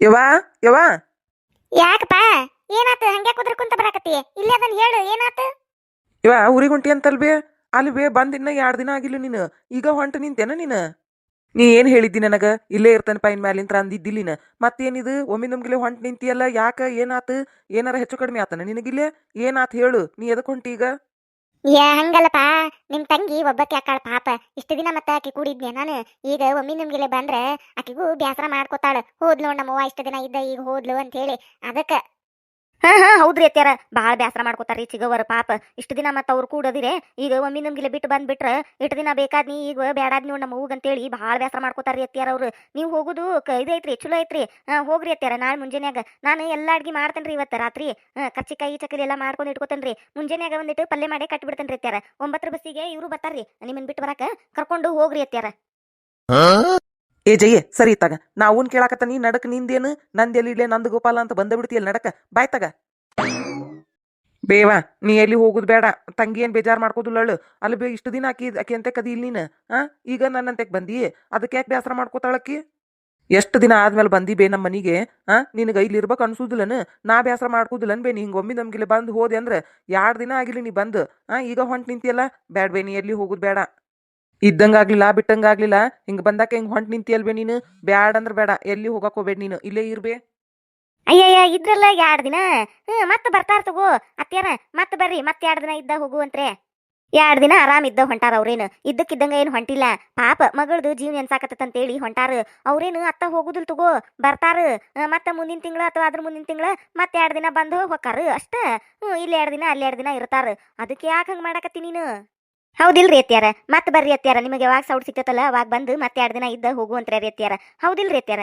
ಯವ್ವಾ ಯವ್ವಾ. ಯಾಕಪ್ಪ? ಏನಾತ? ಹಂಗೆ ಕುದ್ರ ಕುಂತ ಬರಾಕತ್ತಿ. ಇಲ್ಲೇ ಅದನ್ನ ಹೇಳು ಏನಾತ? ಇವ ಊರಿಗೆ ಹೊಂಟಿ ಅಂತಲ್ಬೇ ಅಲ್ಲಿ ಬೇ ಬಂದ್ ಇನ್ನ ಎರಡ್ ದಿನ ಆಗಿಲ್ಲ ನೀನು. ಈಗ ಹೊಂಟ ನಿಂತೇನ ನೀನು? ನೀ ಏನ್ ಹೇಳಿದ್ದಿ ನನಗ? ಇಲ್ಲೇ ಇರ್ತಾನೆ ಪೈನ್ ಮ್ಯಾಲಿಂತ್ರ ಅಂದಿದ್ದಿಲ್ಲಿನ ನೀನು. ಮತ್ತೇನಿದು? ಒಮ್ಮೆ ನಮ್ಗಿಲೆ ಹೊಂಟ ನಿಂತಿಯಲ್ಲ ಯಾಕ ಏನಾತು? ಏನಾರ ಹೆಚ್ಚು ಕಡಿಮೆ ಆತನ ನಿನಗಿಲ್ಲೇ? ಏನಾತ್ ಹೇಳು ನೀ ಎದಕ್ ಹೊಂಟಿ ಈಗ? ಯಾ ಹಂಗಲ್ಲಪ್ಪ. ನಿಮ್ ತಂಗಿ ಒಬ್ಬಕ್ಕೆ ಅಕ್ಕಾಳ ಪಾಪ. ಇಷ್ಟು ದಿನ ಮತ್ತೆ ಆಕಿ ಕೂಡಿದ್ನೆ ನಾನು. ಈಗ ಒಮ್ಮಿ ನಿಮ್ಗಿಲೆ ಬಂದ್ರೆ ಆಕಿಗೂ ಬ್ಯಾಸರ ಮಾಡ್ಕೋತಾಳ. ಹೋದ್ಲು ನಮ್ಮವ್ವ ಇಷ್ಟು ದಿನ ಇದ್ದ, ಈಗ ಹೋದ್ಲು ಅಂತ ಹೇಳಿ. ಅದಕ್ಕ ಹಾ ಹಾ, ಹೌದ್ರಿ ಅತ್ಯಾರ ಭಾಳ ಬ್ಯಾಸರ ಮಾಡ್ಕೋತಾರ್ರಿ ಚಿಗವರ ಪಾಪ. ಇಷ್ಟು ದಿನ ಮತ್ತೆ ಅವ್ರು ಕೂಡದಿರೇ. ಈಗ ಒಮ್ಮೆ ಇಲ್ಲಿ ಬಿಟ್ಟು ಬಂದ್ಬಿಟ್ರ, ಇಷ್ಟು ದಿನ ಬೇಕಾದ್ ನೀ ಈಗ ಬ್ಯಾಡಾದ್ ನೀವು ನಮ್ಮ ಅಂತೇಳಿ ಭಾಳ ಬ್ಯಾಸರ ಮಾಡ್ಕೋತಾರ್ರಿ ಅತ್ಯಾರ ಅವ್ರು. ನೀವು ಹೋಗುದು ಇದೈತ್ರಿ ಚಲೋ ಐತ್ರಿ. ಹಾ, ಹೋಗ್ರಿ ಅತ್ಯಾರ ನಾಳೆ ಮುಂಜಾನೆಯಾಗ. ನಾನು ಎಲ್ಲ ಅಡ್ಗೆ ಮಾಡ್ತೇನ್ರಿ ಇವತ್ತು ರಾತ್ರಿ. ಕಚ್ಚಿ ಕರ್ಚಿಕಾಯಿ ಚಕಲಿ ಎಲ್ಲ ಮಾಡ್ಕೊಂಡು ಇಟ್ಕೋತೇನ್ರಿ. ಮುಂಜಾನೆಯಾಗ ಒಂದಿಟ್ಟು ಪಲ್ಯ ಮಾಡಿ ಕಟ್ಬಿಡ್ತೇನ್ರಿ ಅತ್ಯಾರ ಒಂಬತ್ತರ ಬಸ್ಸಿಗೆ ಇವರು ಬರ್ತಾರ್ರಿ. ನಿಮ್ಮನ್ನು ಬಿಟ್ಟು ಬರಾಕ ಕರ್ಕೊಂಡು ಹೋಗ್ರಿ ಅತ್ಯಾರ ಏ ಜಯ್ಯ ಸರಿ ತಗ. ನಾವೂನ್ ಕೇಳಾಕತ್ತ ನೀ ನಡಕ ನಿಂದೇನು? ನಂದ್ ಎಲ್ಲಿ ಇಲ್ಲೇ ನಂದು ಗೋಪಾಲ ಅಂತ ಬಂದ ಬಿಡ್ತೀಯಲ್ಲ ನಡಕ? ಬಾಯ್ ತಗ. ಬೇವಾ, ನೀ ಎಲ್ಲಿ ಹೋಗುದು ಬೇಡ. ತಂಗಿ ಏನ್ ಬೇಜಾರ್ ಮಾಡ್ಕೋದಿಲ್ಲಳು ಅಲ್ಲಿ ಬೇ ಇಷ್ಟು ದಿನ ಆಕಿ ಆಕಿ ಅಂತ ಕದಿ ಇಲ್ಲಿ ನೀನು? ಹಾ ಈಗ ನನ್ನಂತೆಕ್ ಬಂದಿ? ಅದಕ್ಕೆ ಯಾಕೆ ಬೇಸರ ಮಾಡ್ಕೋತಾಳಕ್ಕಿ ಎಷ್ಟು ದಿನ ಆದ್ಮೇಲೆ ಬಂದಿ ಬೇ ನಮ್ಮ ಮನಿಗೆ? ಹಾ ನಿನಗ ಇಲ್ಲಿ ಇರ್ಬೇಕು ಅನ್ಸುದಿಲ್ಲನು? ನಾ ಬೇಸರ ಮಾಡ್ಕೋದಿಲ್ಲನ್ ಬೇ, ನೀ ಒಮ್ಮೆ ನಮ್ಗಿಲ್ಲಿ ಬಂದು ಹೋದೆ ಅಂದ್ರೆ? ಎರಡು ದಿನ ಆಗಿಲ್ಲ ನೀ ಬಂದು? ಹಾ ಈಗ ಹೊಂಟ್ ನಿಂತಿಯಲ್ಲ? ಬೇಡ ಬೇ, ನೀ ಎಲ್ಲಿ ಹೋಗುದು ಬೇಡ. ಇದ್ದಂಗಾಗ್ಲಿಲ್ಲ ಬಿಟ್ಟಂಗಾಗ್ಲಿಲ್ಲ ಹಿಂಗ ಬಂದಾಕ ಹಿಂಗ್ ಹೊಂಟ್ ನಿಂತಿಯಲ್ಬೇ ನೀನು? ಬ್ಯಾಡ್ ಅಂದ್ರ ಬೇಡ ಎಲ್ಲಿ ಹೋಗಾಕ ಹೋಗ್ಬೇಡ ನೀನು, ಇಲ್ಲೇ ಇರ್ಬೇ. ಅಯ್ಯಯ್ಯ, ಇದ್ರಲ್ಲ ಎರಡು ದಿನ? ಹ್ಮ್, ಮತ್ತೆ ಬರ್ತಾರ ತಗೋ ಅತ್ಯಾರ ಮತ್ತೆ ಬರ್ರಿ, ಮತ್ತೆ ಎರಡ್ ದಿನ ಇದ್ದ ಹೋಗುವಂತ್ರೆ ಎರಡ್ ದಿನ ಆರಾಮ ಇದ್ದ ಹೊಂಟಾರ ಅವ್ರೇನು? ಇದ್ದಕ್ಕಿದ್ದಂಗ ಏನು ಹೊಂಟಿಲ್ಲ. ಪಾಪ, ಮಗಳದು ಜೀವ ನೆನ್ಸಾಕತ್ತಂತೇಳಿ ಹೊಂಟಾರ. ಅವ್ರೇನು ಅತ್ತ ಹೋಗುದಿಲ್ ತಗೋ, ಬರ್ತಾರ. ಮತ್ತೆ ಮುಂದಿನ ತಿಂಗಳ ಅಥವಾ ಅದ್ರ ಮುಂದಿನ ತಿಂಗಳ ಮತ್ತೆ ಎರಡ್ ದಿನ ಬಂದು ಹೊಕ್ಕಾರ ಅಷ್ಟ. ಹ್ಮ್, ಇಲ್ಲಿ ಎರಡು ದಿನ, ಅಲ್ಲಿ ಎರಡು ದಿನ ಇರ್ತಾರ. ಅದಕ್ಕೆ ಯಾಕೆ ಹಂಗ ಮಾಡಕತ್ತಿ ನೀನು? ಹೌದಿಲ್ರಿ ಅತ್ಯಾರ ಮತ್ತೆ ಬರ್ರಿ ಅತ್ಯಾರ ನಿಮಗೆ ಯಾವಾಗ ಸೌಟ್ ಸಿಕ್ತತಲ್ಲ ಅವಾಗ ಬಂದು ಮತ್ತೆ ಎರಡು ದಿನ ಇದ್ದ ಅಂತ ರೀ ಅತ್ಯಾರ ಹೌದಿಲ್ರಿ ಅತ್ಯಾರ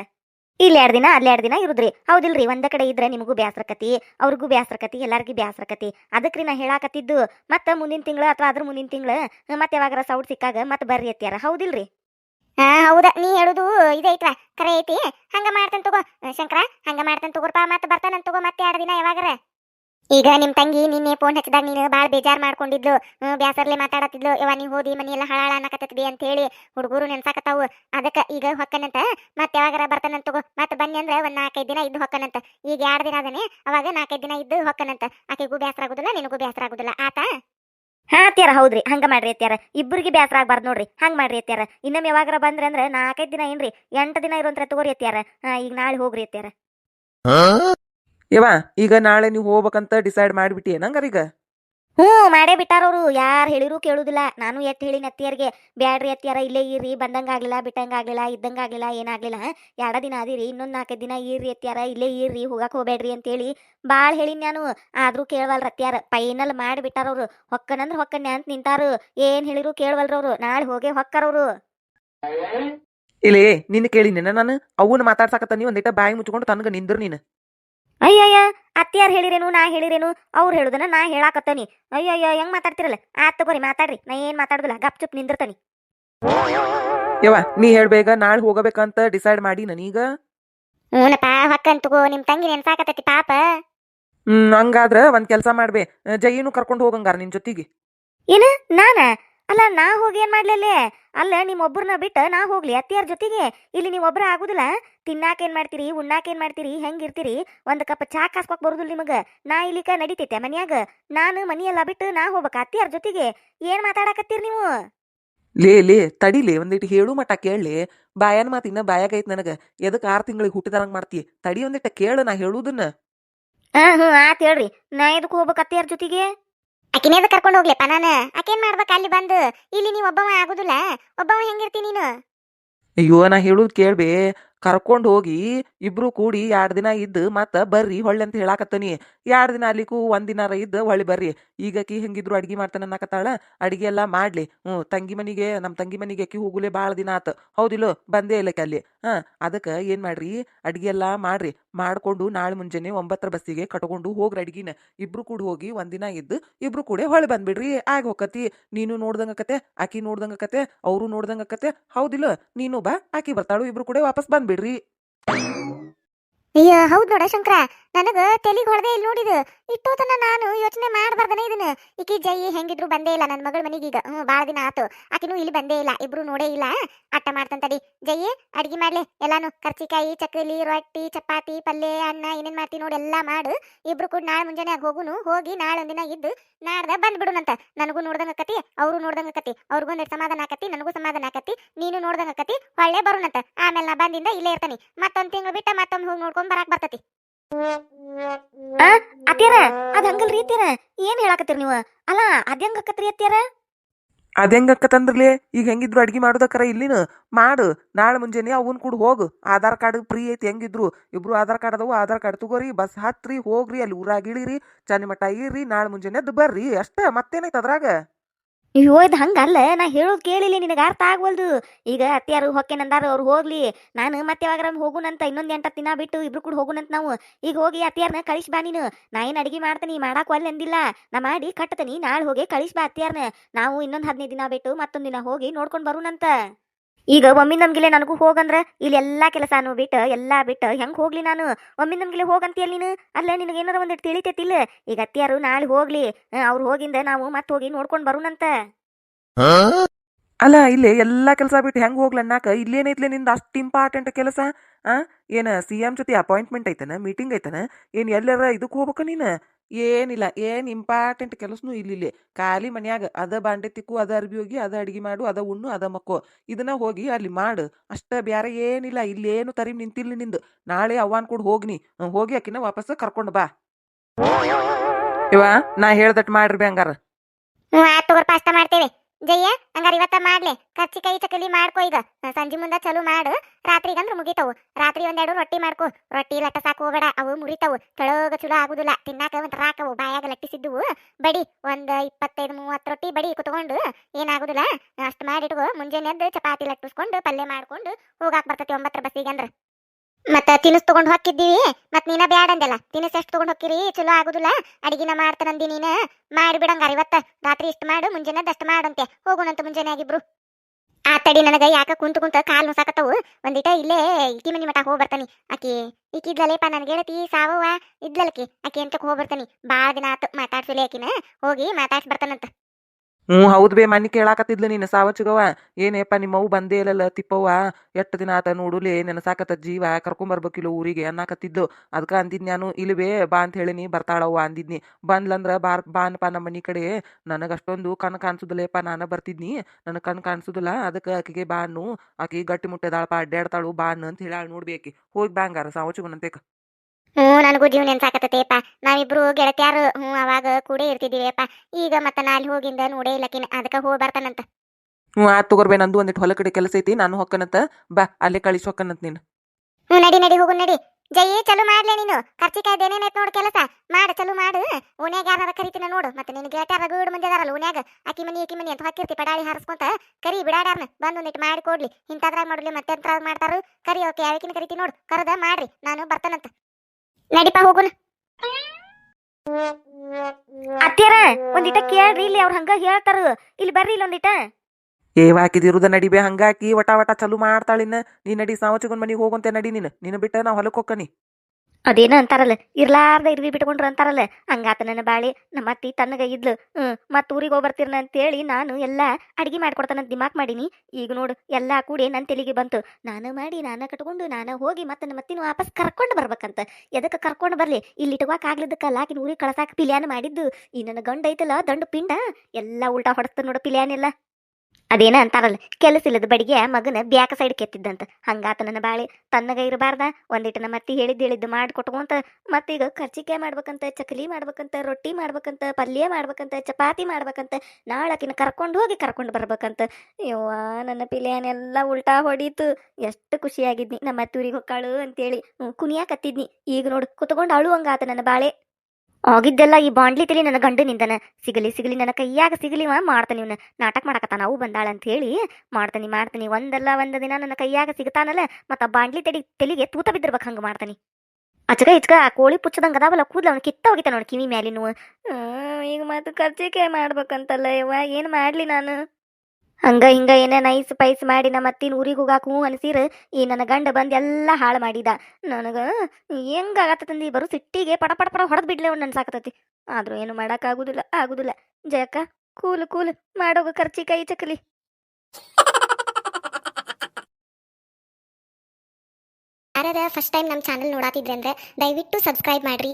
ಇಲ್ಲಿ ಎರಡು ದಿನ, ಅಲ್ಲಿ ಎರಡು ದಿನ ಇರುದ್ರಿ. ಹೌದಿಲ್ರಿ, ಒಂದ ಕಡೆ ಇದ್ರೆ ನಿಮಗೂ ಬ್ಯಾಸ್ರಕತಿ ಅವ್ರಿಗೂ ಬ್ಯಾಸ್ರಕತಿ ಎಲ್ಲಾರ್ಗಿ ಬ್ಯಾಸ್ರಕತಿ ಅದಕ್ಕೆ ನಾ ಹೇಳಾಕತ್ತಿದ್ದು, ಮತ್ತ ಮುಂದಿನ ತಿಂಗಳ ಅಥವಾ ಅದ್ರ ಮುಂದಿನ ತಿಂಗಳ, ಮತ್ತೆ ಯಾವಾಗಾರ ಸೌಟ್ ಸಿಕ್ಕಾಗ ಮತ್ತೆ ಬರ್ರಿ ಅತ್ಯಾರ ಹೌದಿಲ್ರಿ? ಹಾ, ಹೌದ, ನೀ ಹೇಳುದು ಇದೈತ್ರ ಕರೆ ಐತಿ? ಹಂಗ ಮಾಡ್ತೇನ್ ತಗೋ, ಶಂಕರ, ಹಂಗ ಮಾಡ್ತೇನ್ ತಗೋರ್ಪ, ಮತ್ತೆ ಬರ್ತಾನಂತ ತಗೋ, ಮತ್ತೆ ಎರಡು ದಿನ ಯಾವಾಗರ? ಈಗ ನಿಮ್ ತಂಗಿ ನಿನ್ನೆ ಫೋನ್ ಹಚ್ಚಿದಾಗ ನೀನು ಬಾಳ ಬೇಜಾರ್ ಮಾಡ್ಕೊಂಡಿದ್ಲು. ಹ್ಮ್, ಬ್ಯಾಸರ್ಲೆ ಮಾತಾಡತ್ತಿದ್ಲು. ಯವ್ವ ನೀ ಹೋದಿ ಮನಿ ಎಲ್ಲ ಹಳಾಳ ಅನ್ನಕತ್ತದಿ ಅಂತ ಹೇಳಿ ಹುಡುಗರು ನೆನ್ಸಾಕತ್ತಾವು. ಅದಕ್ಕ ಈಗ ಹೊಕ್ಕನಂತ? ಮತ್ತೆ ಯಾವಾಗರ ಬರ್ತಾನಂತ ತಗೋ. ಮತ್ತೆ ಬನ್ನಿ ಅಂದ್ರೆ ಒಂದ್ ನಾಲ್ಕೈದು ದಿನ ಇದ್ದು ಹೊಕ್ಕನಂತ. ಈಗ ಎರಡ್ ದಿನ ಅದನೆ? ಅವಾಗ ನಾಲ್ಕೈದು ದಿನ ಇದ್ದು ಹೊಕ್ಕನಂತ. ಆಕೆಗೂ ಬ್ಯಾಸರ ಆಗುದಿಲ್ಲ ನಿನಗೂ ಬ್ಯಾಸರ ಆಗುದಿಲ್ಲ. ಆತ? ಹಾ ಅತ್ಯಾರ ಹೌದ್ರಿ. ಹಂಗ ಮಾಡ್ರಿ ಅತ್ಯಾರ ಇಬ್ಬರಿಗೆ ಬ್ಯಾಸರ ಆಗ್ಬಾರ್ದು ನೋಡ್ರಿ. ಹಂಗ ಮಾಡ್ರಿ ಅತ್ಯಾರ ಇನ್ನೊಮ್ಮೆ ಯಾವಾಗಾರ ಬಂದ್ರ ಅಂದ್ರ ನಾಲ್ಕೈದು ದಿನ ಏನ್ರಿ? ಎಂಟು ದಿನ ಇರೋಂತ್ರ ತಗೋರಿ ಅತ್ಯಾರ ಈಗ ನಾಳೆ ಹೋಗ್ರಿ ಅತ್ಯಾರ ಯವ್ವ ಈಗ ನಾಳೆ ನೀವು ಹೋಗ್ಬೇಕಂತ ಡಿಸೈಡ್ ಮಾಡ್ಬಿಟ್ಟಿ ನಂಗಾರ ಈಗ? ಹ್ಞೂ ಮಾಡೇ ಬಿಟ್ಟಾರವ್ರು ಯಾರು ಹೇಳಿರೂ ಕೇಳುದಿಲ್ಲ. ನಾನು ಎತ್ ಹೇಳಿನ ಅತ್ತಿಯರಿಗೆ ಬ್ಯಾಡ್ರಿ ಅತ್ತಿಯಾರ ಇಲ್ಲೇ ಇರ್ರಿ ಬಂದಂಗಾಗ್ಲಿಲ್ಲ ಬಿಟ್ಟಂಗಾಗ್ಲಿಲ್ಲ ಇದ್ದಂಗಾಗ್ಲಿಲ್ಲ ಏನಾಗ್ಲಿಲ್ಲ ಎರಡ ದಿನ ಅದಿರಿ ಇನ್ನೊಂದು ನಾಲ್ಕು ದಿನ ಇರ್ರಿ ಅತ್ತಿಯಾರ ಇಲ್ಲೇ ಇರ್ರಿ ಹೋಗಕ್ಕೆ ಹೋಗ್ಬೇಡ್ರಿ ಅಂತೇಳಿ ಭಾಳ ಹೇಳಿನಿ ನಾನು. ಆದ್ರೂ ಕೇಳವಲ್ರ ಅತ್ತಿಯಾರ. ಫೈನಲ್ ಮಾಡಿ ಬಿಟ್ಟಾರವ್ರು ಹೊಕ್ಕನಂದ್ರ ಹೊಕ್ಕನ್ಯ ಅಂತ ನಿಂತಾರು. ಏನ್ ಹೇಳಿರು ಕೇಳವಲ್ರವ್ರು ನಾಳೆ ಹೋಗೇ ಹೊಕ್ಕರವ್ರು ಇಲ್ಲೇ ನಿನ್ನ ಕೇಳಿನ ನಾನು? ಅವನ್ನ ಮಾತಾಡ್ಸಕತ್ತ ನೀ ಒಂದಿಟ್ಟ ಬಾಯಿ ಮುಚ್ಕೊಂಡು ತನಗ ನಿಂದ್ರು ನೀನು. ಅಯ್ಯಯ್ಯ ಅತ್ತಿಯಾರು ಹೇಳಿರೇನು ನಾ ಹೇಳಿರೇನು ಅವ್ರು ಹೇಳುದನ್ನ ನಾ ಹೇಳಾಕತ್ತನಿ. ಅಯ್ಯಯ್ಯ ಹೆಂಗ್ ಮಾತಾಡ್ತಿರಲ್ಲ? ಆತ್ ತಗೋರಿ ಮಾತಾಡ್ರಿ. ನಾ ಏನ್ ಮಾತಾಡುದಿಲ್ಲ ಗಪ್ ಚುಪ್ ನಿಂದಿರ್ತಾನಿ. ಯವ್ವ ನೀ ಹೇಳ್ಬೇಗ ನಾಳೆ ಹೋಗಬೇಕಂತ ಡಿಸೈಡ್ ಮಾಡಿ ನನೀಗ ಹ್ಞೂನಪ್ಪ ಹೊಕ್ಕನ್ ತಗೋ ನಿಮ್ ತಂಗಿ ನೆನ್ಸಾಕತ್ತೈತಿ ಪಾಪ. ಹ್ಮ್ ಹಂಗಾದ್ರ ಒಂದ್ ಕೆಲ್ಸ ಮಾಡ್ಬೇ. ಜೈನು ಕರ್ಕೊಂಡು ಹೋಗಂಗಾರ ನಿನ್ ಜೊತೆಗೆ. ಏನ ನಾನ? ಅಲ್ಲ ನಾ ಹೋಗಿ ಏನ್ ಮಾಡ್ಲಲ್ಲೇ ಅಲ್ಲ ನಿಮ್ಮೊಬ್ಬರನ್ನ ಬಿಟ್ಟು ನಾ ಹೋಗ್ಲಿ ಅತ್ತಿಯಾರ ಜೊತೆಗೆ. ಇಲ್ಲಿ ನೀವೊಬ್ರ ಆಗುದಿಲ್ಲ. ತಿನ್ನಾಕ ಏನು ಮಾಡ್ತೀರಿ ಉಣ್ಣಾಕ ಏನು ಮಾಡ್ತೀರಿ ಹೆಂಗಿರ್ತೀರಿ ಒಂದು ಕಪ್ ಚಾ ಕಾಸ್ಕೊಕ್ ಬರುದಿಲ್ಲ ನಿಮಗ. ನಾ ಇಲ್ಲಿಕ ನಡಿತೈತೆ ಮನ್ಯಾಗ. ನಾನು ಮನಿಯೆಲ್ಲ ಬಿಟ್ಟು ನಾ ಹೋಗ್ಬೇಕ ಅತ್ತಿಯಾರ ಜೊತೆಗೆ. ಏನ್ ಮಾತಾಡಕತ್ತೀರಿ ನೀವು? ಲೇ ಲೇ ತಡಿಲಿ ಒಂದಿಟ್ಟು ಹೇಳು ಮಟ ಕೇಳಲಿ. ಬಾಯನ್ ಮಾತು ಇನ್ನ ಬಾಯಾಗೈತ್ ನನಗ. ಎದಕ್ ಆರು ತಿಂಗಳಿಗೆ ಹುಟ್ಟಿದಂಗೆ ಮಾಡ್ತಿ? ತಡಿ ಒಂದಿಟ್ಟು ಕೇಳು ನಾ ಹೇಳುದನ್ನ. ಹಾ ಹ್ಮ್ ಆತ್ ಹೇಳ್ರಿ. ನಾ ಎದಕ್ ಹೋಗ್ಬೇಕ ಅತ್ತಿಯಾರ ಜೊತೆಗೆ? ಆಕಿನೇದ ಕರ್ಕೊಂಡು ಹೋಗ್ಲಿಪ್ಪ ನಾನು? ಆಕೇನ್ ಮಾಡ್ಬೇಕು ಅಲ್ಲಿ ಬಂದು? ಇಲ್ಲಿ ನೀವು ಒಬ್ಬವ ಆಗುದಿಲ್ಲ. ಒಬ್ಬವ ಹೆಂಗಿರ್ತಿ ನೀನು? ಅಯ್ಯೋ, ನಾ ಹೇಳುದು ಕೇಳ್ಬೇ. ಕರ್ಕೊಂಡು ಹೋಗಿ ಇಬ್ರು ಕೂಡಿ ಎರಡು ದಿನ ಇದ್ದು ಮತ್ತ ಬರ್ರಿ, ಹೊಳ್ಳಿ ಅಂತ ಹೇಳಾಕತ್ತನಿ. ಎರಡು ದಿನ ಅಲ್ಲಿಗೂ ಒಂದ್ ದಿನಾರ ಇದ್ದು ಹೊಳ್ಳಿ ಬರ್ರಿ. ಈಗಕಿ ಹೆಂಗಿದ್ರು ಅಡ್ಗೆ ಮಾಡ್ತಾನೆ ಅನ್ನಕತ್ತಾಳ? ಅಡ್ಗೆ ಎಲ್ಲ ಮಾಡ್ಲಿ. ಹ್ಞೂ, ತಂಗಿ ಮನಿಗೆ ನಮ್ಮ ತಂಗಿ ಮನಿಗೆ ಅಕ್ಕಿ ಹೋಗುಲೆ ಭಾಳ ದಿನ ಆತ. ಹೌದಿಲ್ಲೋ, ಬಂದೇ ಇಲ್ಲಕ್ಕೆ ಅಲ್ಲಿ. ಹಾಂ, ಅದಕ್ಕೆ ಏನು ಮಾಡ್ರಿ? ಅಡ್ಗೆ ಎಲ್ಲಾ ಮಾಡ್ರಿ. ಮಾಡ್ಕೊಂಡು ನಾಳೆ ಮುಂಜಾನೆ ಒಂಬತ್ತರ ಬಸ್ಸಿಗೆ ಕಟ್ಕೊಂಡು ಹೋಗ್ರಿ ಅಡ್ಗಿನ. ಇಬ್ರು ಕೂಡ ಹೋಗಿ ಒಂದಿನ ಇದ್ದು ಇಬ್ರು ಕೂಡ ಹೊಳೆ ಬಂದ್ಬಿಡ್ರಿ. ಆಗ ಹೋಗತಿ ನೀನು ನೋಡ್ದಂಗಕತೆ ಆಕಿ ನೋಡ್ದಂಗಕತೆ ಅವರು ನೋಡ್ದಂಗಕತೆ ಹೌದಿಲ್ಲ, ನೀನು ಬಾ, ಆಕಿ ಬರ್ತಾಳು, ಇಬ್ರು ಕೂಡ ವಾಪಸ್ ಬಂದ್ಬಿಡ್ರಿ. ಅಯ್ಯ, ಹೌದು ನೋಡ ಶಂಕರ. ನನಗ ತೆಲಿಗೆ ಹೊಡೆದೇ ಇಲ್ಲ ನೋಡಿದ ಇಟ್ಟೋತನ ನಾನು, ಯೋಚನೆ ಮಾಡಬಾರ್ದನ ಇದನ್ನ. ಈಕಿ ಜೈ ಹೆಂಗಿದ್ರು ಬಂದೇ ಇಲ್ಲ ನನ್ನ ಮಗಳ ಮನೆಗೆ ಈಗ. ಹ್ಞೂ ಭಾಳ ದಿನ ಆತು. ಆಕಿನೂ ಇಲ್ಲಿ ಬಂದೇ ಇಲ್ಲ, ಇಬ್ರು ನೋಡೇ ಇಲ್ಲ. ಅಟ್ಟ ಮಾಡ್ತಂತಡಿ ಜೈ ಅಡಿಗೆ ಮಾಡ್ಲೆ. ಎಲ್ಲಾನು ಕರ್ಚಿಕಾಯಿ ಚಕ್ಕಲಿ ರೊಟ್ಟಿ, ಚಪಾತಿ, ಪಲ್ಯ, ಅನ್ನ, ಏನೇನ್ ಮಾಡ್ತಿ ನೋಡಿ ಎಲ್ಲಾ ಮಾಡು. ಇಬ್ರು ಕೂಡ ನಾಳೆ ಮುಂಜಾನೆ ಹೋಗುನು. ಹೋಗಿ ನಾಳೆ ಒಂದಿನ ಇದ್ದು ನಾಡ್ದ ಬಂದ್ಬಿಡುನಂತ ನನಗೂ ನೋಡ್ದಂಗ ಕತಿ ಅವರು ನೋಡ್ದಂಗ ಕತಿ ಅವ್ರಿಗೂ ಒಂದಿಟ್ಟು ಸಮಾಧಾನ ಆಕತಿ, ನನಗೂ ಸಮಾಧಾನ ಆಕತಿ, ನೀನು ನೋಡ್ದಂಗ ಕತಿ ಹೊಳ್ಳೆ ಬರುನಂತ. ಆಮೇಲೆ ನಾ ಬಂದಿಂದ ಇಲ್ಲೇ ಇರ್ತಾನಿ. ಮತ್ತೊಂದ್ ತಿಂಗಳು ಬಿಟ್ಟ ಮತ್ತೊಮ್ಮೆ ಹೋಗಿ ನೋಡ್ಕೊಂಡ್ ಬರಾಕ್ ಬರ್ತತಿ. ಆ, ಅತ್ಯಾರ ಹಂಗಲ್ರಿ ಅತ್ಯಾರ? ಹೇಳಾಕತ್ತೀರಿ ನೀವು? ಅಲ್ಲ, ಅದ್ ಹೆಂಗ್ ಆಕತ್ರಿ ಅತ್ಯಾರ? ಅದ್ ಹೆಂಗಕ್ಕತ್ತಂದ್ರಲೇ ಈಗ ಹೆಂಗಿದ್ರು ಅಡ್ಗೆ ಮಾಡೋದಕ್ಕರ ಇಲ್ಲಿನ? ಮಾಡು, ನಾಳೆ ಮುಂಜಾನೆ ಅವನ್ ಕೂಡ ಹೋಗು. ಆಧಾರ್ ಕಾರ್ಡ್ ಫ್ರೀ ಐತಿ, ಹೆಂಗಿದ್ರು? ಇಬ್ರು ಆಧಾರ್ ಕಾರ್ಡ್ ಅದಾವು, ಆಧಾರ್ ಕಾರ್ಡ್ ತಗೋರಿ, ಬಸ್ ಹತ್ರಿ, ಹೋಗ್ರಿ, ಅಲ್ಲಿ ಊರಾಗ ಇಳಿರಿ ಚನ್ನಿ ಮಠ ಇರ್ರಿ ನಾಳೆ ಮುಂಜಾನೆ ಅದು ಬರ್ರಿ, ಅಷ್ಟ, ಮತ್ತೇನೈತೆ ಅದ್ರಾಗ? ಅಯ್ಯೋ ಹಂಗ ಹಂಗಲ್ಲ, ನಾ ಹೇಳೋದ್ ಕೇಳಿಲ್ಲ ನಿನಗೆ ಅರ್ಥ ಆಗ್ವಲ್ದು. ಈಗ ಅತ್ಯಾರು ಹೊಕ್ಕೇನಂದಾರ ಅವ್ರು ಹೋಗ್ಲಿ, ನಾನು ಮತ್ತೆ ಯಾವಾಗ ಹೋಗುನಂತ ಇನ್ನೊಂದ್ ಎಂಟ ದಿನ ಬಿಟ್ಟು ಇಬ್ರು ಕೂಡ ಹೋಗುನಂತ ನಾವು. ಈಗ ಹೋಗಿ ಅತ್ಯಾರ್ನ ಕಳಿಸ್ ಬಾ ನೀನು. ನಾ ಏನ್ ಅಡಿಗೆ ಮಾಡ್ತೀನಿ, ಮಾಡಾಕ್ ಅಲ್ಲಿ ಅಂದಿಲ್ಲ. ನಾ ಮಾಡಿ ಕಟ್ತೀನಿ, ನಾಳೆ ಹೋಗಿ ಕಳಿಸ್ ಬಾ ಅತ್ಯಾರ್ನ ನಾವು ಇನ್ನೊಂದ್ ಹದಿನೈದು ದಿನ ಬಿಟ್ಟು ಮತ್ತೊಂದ್ ದಿನ ಹೋಗಿ ನೋಡ್ಕೊಂಡ್ ಬರುನಂತ. ಈಗ ಒಮ್ಮೆ ನಮ್ಗಿಲೆ ನನಗೂ ಹೋಗಂದ್ರೆ ಇಲ್ಲಿ ಎಲ್ಲಾ ಕೆಲಸನೂ ಬಿಟ್ಟು, ಎಲ್ಲಾ ಬಿಟ್ಟು ಹೆಂಗ್ ಹೋಗ್ಲಿ ನಾನು? ಒಮ್ಮೆ ನಮ್ಗಿಲೆ ಹೋಗಂತೀಯಲ್ಲ ನೀನು? ಅಲ್ಲ ನಿನಗೆ ಏನಾರ ಒಂದಿಟ್ಟು ತಿಳಿತೈತಿಲ್ಲ? ಈಗ ಅತ್ತಿಯಾರು ನಾಳೆ ಹೋಗ್ಲಿ. ಅವ್ರು ಹೋಗಿಂದ ನಾವು ಮತ್ತೆ ಹೋಗಿ ನೋಡ್ಕೊಂಡ್ ಬರೋಣಂತ. ಅಲ್ಲ, ಇಲ್ಲೇ ಎಲ್ಲಾ ಕೆಲಸ ಬಿಟ್ಟು ಹೆಂಗ್ ಹೋಗ್ಲನ್ನಾಕ ಇಲ್ಲೇನೈತ್ಲೆ ನಿಂದ ಅಷ್ಟು ಇಂಪಾರ್ಟೆಂಟ್ ಕೆಲಸ? ಏನ ಸಿ ಎಂ ಜೊತೆ ಅಪಾಯಿಂಟ್ಮೆಂಟ್ ಐತನ? ಮೀಟಿಂಗ್ ಐತನ? ಏನ್ ಎಲ್ಲರ ಇದಕ್ಕೆ ಹೋಗ್ಬೇಕ ನೀನ? ಏನಿಲ್ಲ, ಏನ್ ಇಂಪಾರ್ಟೆಂಟ್ ಕೆಲಸನೂ ಇಲ್ಲಿಲ್ಲಿ. ಖಾಲಿ ಮನ್ಯಾಗ ಅದ ಬಾಂಡೆ ತಿಕ್ಕು, ಅದ ಅರ್ಬಿ ಹೋಗಿ, ಅದ ಅಡಿಗೆ ಮಾಡು, ಅದ ಉಣ್ಣು, ಅದ ಮಕ್ಕೋ. ಇದನ್ನ ಹೋಗಿ ಅಲ್ಲಿ ಮಾಡು. ಅಷ್ಟ ಬ್ಯಾರೆ ಏನಿಲ್ಲ, ಇಲ್ಲೇನು ತರಿ ನಿಂತಿಲ್ಲ ನಿಂದು. ನಾಳೆ ಅವ್ವಾನ್ ಕೂಡ ಹೋಗ್ನಿ. ಹೋಗಿ ಆಕಿನ ವಾಪಸ್ ಕರ್ಕೊಂಡು ಬಾ. ಇವ, ನಾ ಹೇಳ್ದಟ್ ಮಾಡ್ರಿ ಹಂಗಾರ ಮಾಡ್ತೇವೆ. ಜಯ್ಯ, ಹಂಗಾರ ಇವತ್ತ ಮಾಡ್ಲೆ. ಕೈ ಚಕಲಿ ಮಾಡ್ಕೋ ಈಗ. ಸಂಜಿ ಮುಂದ ಚಲೋ ಮಾಡು. ರಾತ್ರಿಗಂದ್ರ ಮುಗಿತಾವು. ರಾತ್ರಿ ಒಂದೆರಡು ರೊಟ್ಟಿ ಮಾಡ್ಕೋ. ರೊಟ್ಟಿ ಲಟ್ಟ ಹೋಗ್ಬೇಡ. ಅವು ಮುರಿತಾವು. ತಳೋಗ ಚಲೋ ಆಗುದಿಲ್ಲ. ತಿನ್ನಾಕ ಒಂದ್ ರಾಕವು ಬಾಯಾಗ ಲಟ್ಟಿಸಿದ್ದುವು. ಬಡಿ, ಒಂದ್ ಇಪ್ಪತ್ತೈದು, ಮೂವತ್ತು ರೊಟ್ಟಿ ಬಡಿ ಕುತ್ಕೊಂಡು ಏನಾಗುದಿಲ್ಲ. ಅಷ್ಟು ಮಾಡಿಟ್ಕೋ ಮುಂಜಾನೆ ಎದ್ದು ಚಪಾತಿ ಲಟ್ಟಿಸ್ಕೊಂಡು ಪಲ್ಯ ಮಾಡ್ಕೊಂಡು ಹೋಗಾಕ್ ಬರ್ತತಿ ಒಂಬತ್ತರ ಬಸ್ಸಿಗೆ ಅಂದ್ರ ಮತ್ತ ತಿನಿಸ್ ತಗೊಂಡ್ ಹೋಗಿದ್ದೀವಿ ಮತ್ ನೀನ ಬ್ಯಾಡ ಅಂದಲ್ಲ. ತಿನಿಸ್ ಎಷ್ಟು ತಗೊಂಡ್ ಹೋಗಿರಿ ಚಲೋ ಆಗುದಿಲ್ಲ. ಅಡಿಗಿನ ಮಾಡ್ತಾನಂದಿ ನೀನ. ಮಾಡಿಬಿಡಂಗಾರ ಇವತ್ತ. ರಾತ್ರಿ ಇಷ್ಟ ಮಾಡು, ಮುಂಜಾನೆ ಅಷ್ಟು ಮಾಡಂತೆ ಹೋಗೋಣಂತ ಮುಂಜಾನೆ ಆಗಿಬ್ರು. ಆ ತಡಿ ನನಗ ಯಾಕ ಕುಂತ ಕುಂತ ಕಾಲ್ ನುಸಾಕತ್ತವು. ಒಂದಿಟ ಇಲ್ಲೇ ಇಕಿ ಮನಿ ಮಠ ಹೋಗಿ ಬರ್ತಾನಿ ಆಕಿ ಈಕಿ ಇದ್ಲಲೇಪ ನನ್ ಗೆಳತಿ ಸಾವವ ಇದ್ಲಲ್ಕಿ. ಆಕಿ ಅಂತಕ್ ಹೋಗಿ ಬರ್ತಾನಿ ಬಾಳ ದಿನ ಆತು ಮಾತಾಡ್ಸಲಿ ಆಕಿನ. ಹೋಗಿ ಮಾತಾಡ್ಸಿ ಬರ್ತಾನಂತ. ಹ್ಞೂ, ಹೌದು ಬೇ, ಮನಿ ಕೇಳಾಕತ್ತಿದ್ಲು ನೀನು ಸಾವಚಗವ ಏನೇಪ್ಪ ನಿಮ್ಮವು ಬಂದೇ ಇಲ್ಲಲ್ಲ, ತಿಪ್ಪವ್ವ. ಎಷ್ಟು ದಿನ ಆತ ನೋಡುಲಿ, ನೆನಸಾಕತ್ತ ಜೀವ ಕರ್ಕೊಂಬರ್ಬೇಕಿಲ್ಲ ಊರಿಗೆ ಅನ್ನಕತ್ತಿದ್ಲು. ಅದಕ್ಕೆ ಅಂದಿದ್ ನಾನು ಇಲ್ವೇ ಬಾ ಅಂತ ಹೇಳಿನಿ ಬರ್ತಾಳವ್ವ ಅಂದಿದ್ನಿ. ಬಂದ್ಲಂದ್ರ ಬಾರ್ ಬಾನಪ್ಪ ನಮ್ಮ ಮನಿ ಕಡೆ. ನನಗೆ ಅಷ್ಟೊಂದು ಕಣ್ ಕಾಣಿಸುದಿಲ್ಲಪ್ಪ ನಾನು ಬರ್ತಿದ್ನಿ. ನನಗೆ ಕಣ್ ಕಾಣಿಸುದಿಲ್ಲ, ಅದಕ್ಕೆ ಆಕಿಗೆ ಬಾನು ಆಕಿ ಗಟ್ಟಿ ಮುಟ್ಟದಾಳಪ್ಪ ಅಡ್ಡಾಡ್ತಾಳು ಬಾನ್ ಅಂತ ಹೇಳಿ ನೋಡ್ಬೇಕಿ. ಹೋಗಿ ಹಂಗಾರ ಸಾವಚಗುನಂತೇಕ ಹ್ಞೂ ನನಗೂ ಜೀವನ ನೆನ್ಸಾಕತ್ತೈತೆಪ್ಪ ನಾವಿಬ್ರು ಗೆಳತ್ಯಾರು ಹ್ಞೂ ಅವಾಗ ಕೂಡ ಇರ್ತಿದ್ದೀವಿಯಪ್ಪ. ಈಗ ಮತ್ತ ನಾ ಅಲ್ಲಿ ಹೋಗಿಂದ ನೋಡೇ ಇಲ್ಲಕಿನ ಅದಕ್ಕೆ ಹೋಗಿ ಬರ್ತಾನಂತ. ಹ್ಞೂ ಆತ್ ತಗೋರ್ಬೇ ನಂದು ಒಂದಿಟ್ಟು ಹೊಲ ಕಡೆ ಕೆಲಸ ಐತಿ ನಾನು ಹೊಕ್ಕನಂತ. ಬಾ ಅಲ್ಲೇ ಕಳಿಸಿ ಹೊಕ್ಕನಂತ ನೀನು. ಹ್ಞೂ ನಡಿ ನಡಿ ಹೋಗು ನಡಿ. ಜೈ ಚಲು ಮಾಡ್ಲೆ ನೀನು. ಖರ್ಚಿಕಾಯ್ದು ಏನೇನೈತ್ ನೋಡು ಕೆಲಸ. ಮಾಡು ಚಲು ಮಾಡು. ಓನ್ಯಾಗ ಯಾರ ಕರಿತಿನ ನೋಡು. ಮತ್ತೆ ನಿನ್ನ ಗೆಳತ್ಯಾರ ಗೂಡ್ ಮಂದಿ ಅದಾರಲ್ಲ ಓನ್ಯಾಗ ಆಕಿ ಮನಿ ಆಕಿ ಮನಿ ಅಂತ ಹಾಕಿರ್ತಿ ಪಡಾಳಿ ಹಾರಿಸ್ಕೊಂತ ಕರಿ ಬಿಡಾಡ್ಯಾರ್ನ. ಬಂದು ಒಂದಿಟ್ಟು ಮಾಡಿ ಕೊಡ್ಲಿ ಇಂಥದ್ರಾಗ ಮಾಡ್ಲಿ ಮತ್ತೆ ಮಾಡ್ತಾರು? ಕರಿ ಓಕೆ ಯಾವಕಿನ ಕರಿತಿ ನೋಡು. ಕರೆದ ಮಾಡ್ರಿ. ನಾನು ಬರ್ತಾನಂತ. ನಡಿಪ ಹೋಗುನ. ಅತ್ಯಾರ ಒಂದಿಟ ಕೇಳ್ರಿ ಇಲ್ಲಿ ಅವ್ರ ಹಂಗ ಹೇಳ್ತಾರ. ಇಲ್ಲಿ ಬರ್ರಿ ಇಲ್ಲಿ ಒಂದಿಟ ಏ ಹಾಕಿದಿರುದ ನಡಿಬೇ ಹಂಗಾಕಿ ವಟಾ ವಟ ಚಲು ಮಾಡ್ತಾಳಿನ ನೀ ನಡಿ ಸಾವಚಗೊಂಡ್ ಮನಿಗೆ ಹೋಗಂತೆ ನಡಿ ನೀನು. ನಿನ್ನ ಬಿಟ್ಟ ನಾ ಹೊಲಕ್ಕೆ ಹೋಕ್ಕನಿ ಅದೇನ ಅಂತಾರಲ್ಲ, ಇರ್ಲಾರ್ದ ಇರ್ವಿ ಬಿಟ್ಕೊಂಡ್ರ ಅಂತಾರಲ್ಲ, ಹಂಗಾತ ನನ್ನ ಬಾಳಿ ನಮ್ಮ ಅತ್ತಿ ತನ್ನಗ ಇದ್ಲು. ಹ್ಮ್ ಮತ್ ಊರಿಗೆ ಹೋಗ್ಬರ್ತಿರ್ನ ಅಂತೇಳಿ ನಾನು ಎಲ್ಲಾ ಅಡಿಗೆ ಮಾಡ್ಕೊಡ್ತಾನ ದಿಮಾಕ್ ಮಾಡೀನಿ. ಈಗ ನೋಡು, ಎಲ್ಲಾ ಕೂಡಿ ನನ್ನ ತೆಲಿಗೆ ಬಂತು. ನಾನು ಮಾಡಿ ನಾನು ಕಟ್ಕೊಂಡು ನಾನು ಹೋಗಿ ಮತ್ತೆ ನಮ್ಮ ಅತ್ತಿನ ವಾಪಸ್ ಕರ್ಕೊಂಡು ಬರ್ಬೇಕಂತ. ಎದಕ್ಕೆ ಕರ್ಕೊಂಡು ಬರ್ಲಿ? ಇಲ್ಲಿ ಇಟ್ಕೋಕ್ ಆಗ್ಲಿದ್ದಕ್ಕಲ್ಲ ಆಕಿನ ಊರಿಗೆ ಕಳಸಾಕ ಪಿಲ್ಯಾನ ಮಾಡಿದ್ದು. ಈ ನನ್ನ ಗಂಡ ಐತಲ್ಲ ದಂಡು ಪಿಂಡ. ಎಲ್ಲಾ ಉಲ್ಟಾ ಹೊಡಸ್ತ ನೋಡು ಪಿಲ್ಯಾನೆಲ್ಲ. ಅದೇನ ಅಂತಾರಲ್ಲ, ಕೆಲಸ ಇಲ್ಲದ ಬಡಿಗೆ ಮಗನ ಬ್ಯಾಕ ಸೈಡ್ ಕೆತ್ತಿದ್ದಂತ. ಹಂಗಾತ ನನ್ನ ಬಾಳೆ ತನ್ನಗ ಇರಬಾರ್ದ ಒಂದಿಟ್ಟು ನಮ್ಮ ಅತ್ತಿ ಹೇಳಿದ್ದು ಹೇಳಿದ್ದು ಮಾಡ್ಕೊಟ್ಕೊಂತ, ಮತ್ತೀಗ ಖರ್ಚಿಕೆ ಮಾಡ್ಬೇಕಂತ, ಚಕಲಿ ಮಾಡ್ಬೇಕಂತ, ರೊಟ್ಟಿ ಮಾಡ್ಬೇಕಂತ, ಪಲ್ಯ ಮಾಡ್ಬೇಕಂತ, ಚಪಾತಿ ಮಾಡ್ಬೇಕಂತ ನಾಳಕಿನ ಕರ್ಕೊಂಡು ಹೋಗಿ ಕರ್ಕೊಂಡು ಬರ್ಬೇಕಂತ. ಯವ್ವ ನನ್ನ ಪಿಲ್ಯಾನೆಲ್ಲ ಉಲ್ಟಾ ಹೊಡೀತು. ಎಷ್ಟು ಖುಷಿಯಾಗಿದ್ನಿ. ನಮ್ಮ ಅತ್ತೂರಿಗೆ ಹೊಕ್ಕಾಳು ಅಂತೇಳಿ ಕುನಿಯಾಕತ್ತಿದ್ನಿ ಈಗ ನೋಡು, ಕುತ್ಕೊಂಡು ಅಳು ಹಂಗಾತ ನನ್ನ ಬಾಳೆ. ಆಗಿದ್ದೆಲ್ಲ ಈ ಬಾಂಡ್ಲಿ ತಲಿ ನನ್ನ ಗಂಡು ನಿಂತಾನೆ ಸಿಗಲಿ ಸಿಗಲಿ, ನನ್ನ ಕೈಯಾಗ ಸಿಗಲಿ ಮಾಡ್ತಾನೆ ಇವನು. ನಾಟಕ ಮಾಡಕತ್ತಾನ, ಅವು ಬಂದಾಳ ಅಂತ ಹೇಳಿ ಮಾಡ್ತಾನಿ ಮಾಡ್ತಾನಿ. ಒಂದಲ್ಲ ಒಂದ ದಿನ ನನ್ನ ಕೈಯಾಗ ಸಿಗ್ತಾನಲ್ಲ, ಮತ್ತ ಆ ಬಾಂಡ್ಲಿ ತಡಿ, ತಲಿಗೆ ತೂತ ಬಿದ್ದಿರ್ಬೇಕು ಹಂಗ ಮಾಡ್ತಾನಿ. ಅಚ್ಚಕ ಇಚ್ಕ ಆ ಕೋಳಿ ಪುಚ್ಚದಂಗ ಅದಾವಲ್ಲ, ಕೂದ್ಲ ಅವ್ನು ಕಿತ್ತ ಹೋಗಿತ್ತ ನೋಡಿ ಕಿವಿ ಮ್ಯಾಲಿನೂ ಈಗ ಮತ್ತೆ ಖರ್ಚಿಕೆ ಮಾಡ್ಬೇಕಂತಲ್ಲ ಇವಾಗ ಏನು ಮಾಡ್ಲಿ ನಾನು? ಹಂಗ ಹಿಂಗ ಏನೇ ನೈಸ್ ಪೈಸ್ ಮಾಡಿ ನಮ್ಮ ಅತ್ತಿನ ಊರಿಗೆ ಹೋಗಾಕು ಅನ್ಸಿರ, ಈ ನನ್ನ ಗಂಡ ಬಂದು ಎಲ್ಲ ಹಾಳು ಮಾಡಿದ. ನನಗೆ ಹೆಂಗಾಗತ್ತಂದು ಬರು ಸಿಟ್ಟಿಗೆ ಪಡ ಪಡ ಪಡ ಹೊಡೆದು ಬಿಡ್ಲೆ ಅವ್ನು ಅನ್ಸಾಕತ್ತೈತಿ ಆದ್ರೂ ಏನು ಮಾಡೋಕ್ಕಾಗೋದಿಲ್ಲ ಆಗುದಿಲ್ಲ ಜಯಕ್ಕ ಕೂಲು ಕೂಲು ಮಾಡೋಗ ಖರ್ಚಿ ಕೈ ಚಕಲಿ. ಯಾರ್ಯಾರ ಫಸ್ಟ್ ಟೈಮ್ ನಮ್ಮ ಚಾನಲ್ ನೋಡಾತಿದ್ರೆ ಅಂದ್ರೆ ದಯವಿಟ್ಟು ಸಬ್ಸ್ಕ್ರೈಬ್ ಮಾಡ್ರಿ.